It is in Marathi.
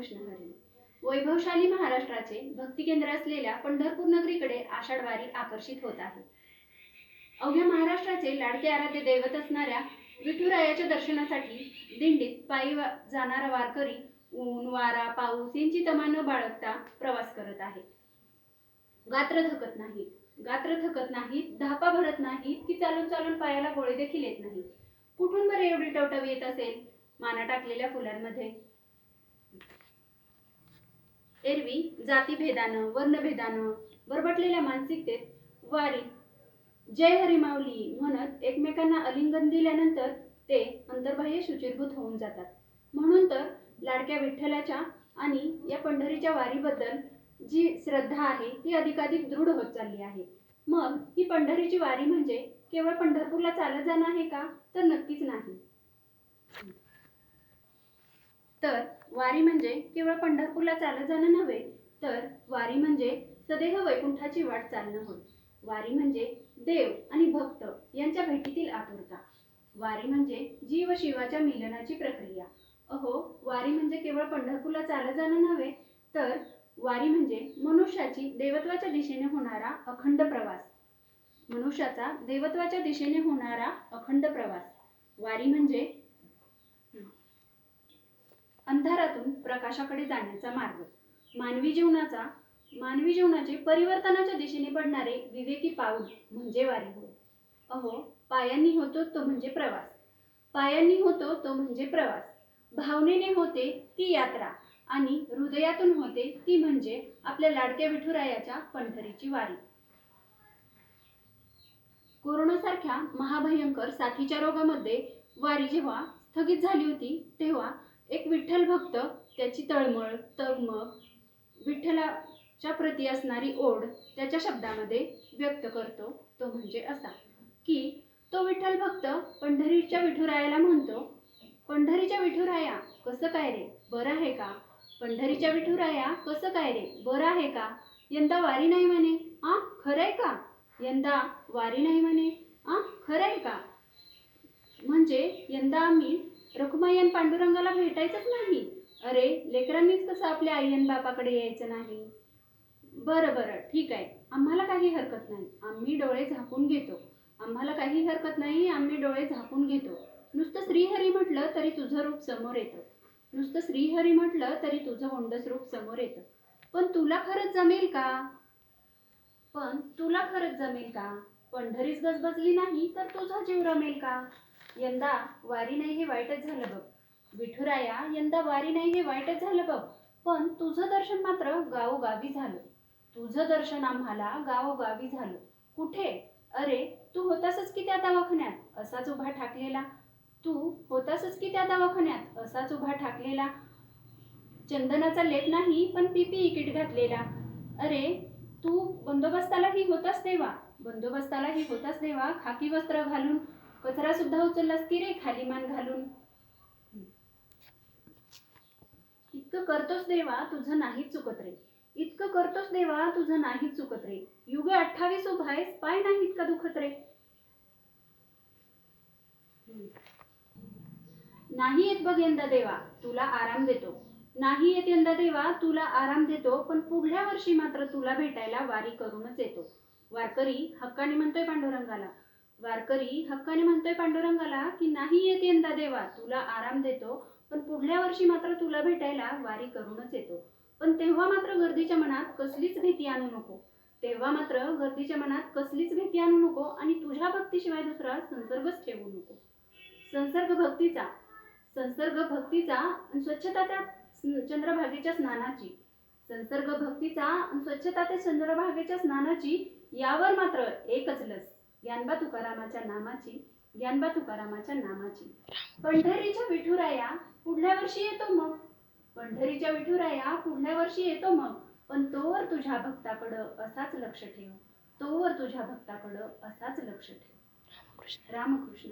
कृष्ण हरी वैभवशाली महाराष्ट्राचे भक्ती केंद्र असलेल्या पंढरपूर नगरीकडे आषाढ वारी आकर्षित होत आहे. अवघ्या महाराष्ट्राचे लाडके आराध्य दैवत असणाऱ्या विठुरायाच्या दर्शनासाठी दिंडीत पायी जाणारा वारकरी ऊन वारा पाऊस यांची तमा न बाळगता प्रवास करत आहे गात्र थकत नाहीत. गात्र थकत नाहीत धापा भरत नाहीत की चालून चालून पायाला गोळे देखील येत नाहीत. कुठून बरे एवढी टवटवी येत असेल? माना टाकलेल्या फुलांमध्ये. एरवी जातीभेदानं वर्णभेदानं बरबटलेल्या मानसिकतेत वारी जय हरी माऊली म्हणत एकमेकांना अलिंगन दिल्यानंतर ते अंतर्बाह्य शुचिरभूत होऊन जातात. म्हणून तर लाडक्या विठ्ठलाच्या आणि या पंढरीच्या वारीबद्दल जी श्रद्धा आहे ती अधिकाधिक दृढ होत चालली आहे. मग ही पंढरीची वारी म्हणजे केवळ पंढरपूरला चालत जाणं आहे का? तर नक्कीच नाही. तर वारी म्हणजे केवळ पंढरपूरला चालत जाणं नव्हे तर वारी म्हणजे सदेह वैकुंठाची वाट चालणं होय. वारी म्हणजे देव आणि भक्त यांच्या भेटीतील आतुरता. वारी म्हणजे जीव शिवाच्या मिलनाची प्रक्रिया. अहो वारी म्हणजे केवळ पंढरपूरला चालत जाणं नव्हे तर वारी म्हणजे मनुष्याची देवत्वाच्या दिशेने होणारा अखंड प्रवास. मनुष्याचा देवत्वाच्या दिशेने होणारा अखंड प्रवास. वारी म्हणजे प्रकाशाकडे जाण्याचा मार्ग. मानवी जीवनाचा मानवी जीवनाचे परिवर्तनाच्या दिशेने पडणारे विवेकी पाऊल म्हणजे वारी होय अहो पायांनी होतो तो म्हणजे प्रवास. पायांनी होतो तो म्हणजे प्रवास. भावनेने होते ती यात्रा आणि हृदयातून होते ती म्हणजे आपल्या लाडक्या विठुरायाच्या पंढरीची वारी. कोरोनासारख्या महाभयंकर साथीच्या रोगामध्ये वारी जेव्हा स्थगित झाली होती तेव्हा एक विठ्ठल भक्त त्याची तळमळ तगमग विठ्ठलाच्या प्रती असणारी ओढ त्याच्या शब्दामध्ये व्यक्त करतो. तो म्हणजे असा की तो विठ्ठल भक्त पंढरीच्या विठुरायाला म्हणतो पंढरीच्या विठुराया कसं काय रे? बरं आहे का? पंढरीच्या विठुराया कसं काय रे? बरं आहे का? यंदा वारी नाही म्हणे. आ? खरंय का? यंदा वारी नाही म्हणे. आ? खरंय का? म्हणजे यंदा आम्ही रखुमाई आणि पांडुरंगाला भेटायचंच नाही. अरे लेकरांनीच कसं आपल्या आई आणि बापाकडे यायचं नाही. बरं बरं ठीक आहे. आम्हाला काही हरकत नाही. आम्ही डोळे झाकून घेतो. आम्हाला काही हरकत नाही आम्ही डोळे झाकून घेतो. नुसतं श्रीहरी म्हटलं तरी तुझं रूप समोर येतं. नुसतं श्रीहरी म्हटलं तरी तुझं गोंडस रूप समोर येतं. पण तुला खरंच जमेल का? पण तुला खरंच जमेल का? पंढरीच गजबजली नाही तर तुझा जीव रमेल का? यंदा वारी नाही हे वाईटच झालं बघ. विठुराया यंदा वारी नाही हे वाईटच झालं बघ. पण तुझं दर्शन मात्र गावोगावी झालं. तुझं दर्शन आम्हाला गावोगावी झालं. कुठे? अरे तू होतासच की त्या दवाखान्यात? असाच उभा ठाकलेला. तू होतासच की त्या दवाखान्यात? असाच उभा ठाकलेला. चंदनाचा लेप नाही पण पीपीई किट घातलेला. अरे तू बंदोबस्तालाही होतास देवा बंदोबस्तालाही होतास देवा खाकी वस्त्र घालून? कचरा सुद्धा उचललास की रे खाली मान घालून? इतकं करतोस देवा तुझं नाही चुकत रे. इतकं करतोस देवा तुझं नाही चुकत रे. युगे अठ्ठावीस उभायस पाय नाही इतका दुखत रे. नाही येत बघ यंदा देवा तुला आराम देतो. नाही येत यंदा देवा तुला आराम देतो पण पुढल्या वर्षी मात्र तुला भेटायला वारी करूनच येतो. वारकरी हक्काने म्हणतोय पांडुरंगाला. वारकरी हक्काने म्हणतोय पांडुरंगाला की नाही येत यंदा देवा तुला आराम देतो पण पुढल्या वर्षी मात्र तुला भेटायला वारी करूनच येतो. पण तेव्हा मात्र गर्दीच्या मनात कसलीच भीती आणू नको. तेव्हा मात्र गर्दीच्या मनात कसलीच भीती आणू नको आणि तुझ्या भक्तीशिवाय दुसरा संसर्गच ठेवू नको. संसर्ग भक्तीचा. संसर्ग भक्तीचा आणि स्वच्छता त्या चंद्रभागेच्या स्नानाची. संसर्ग भक्तीचा आणि स्वच्छता त्या चंद्रभागेच्या स्नानाची यावर मात्र एकच लस. ज्ञानबा तुकारामाच्या नामाची ज्ञानबा तुकारामाच्या नामाची. पंढरीच्या विठुराया पुढल्या वर्षी येतो मग. पंढरीच्या विठुराया पुढल्या वर्षी येतो मग. पण तोवर तुझ्या भक्ताकडं असाच लक्ष ठेव. तोवर तुझ्या भक्ताकडं असाच लक्ष ठेव. रामकृष्ण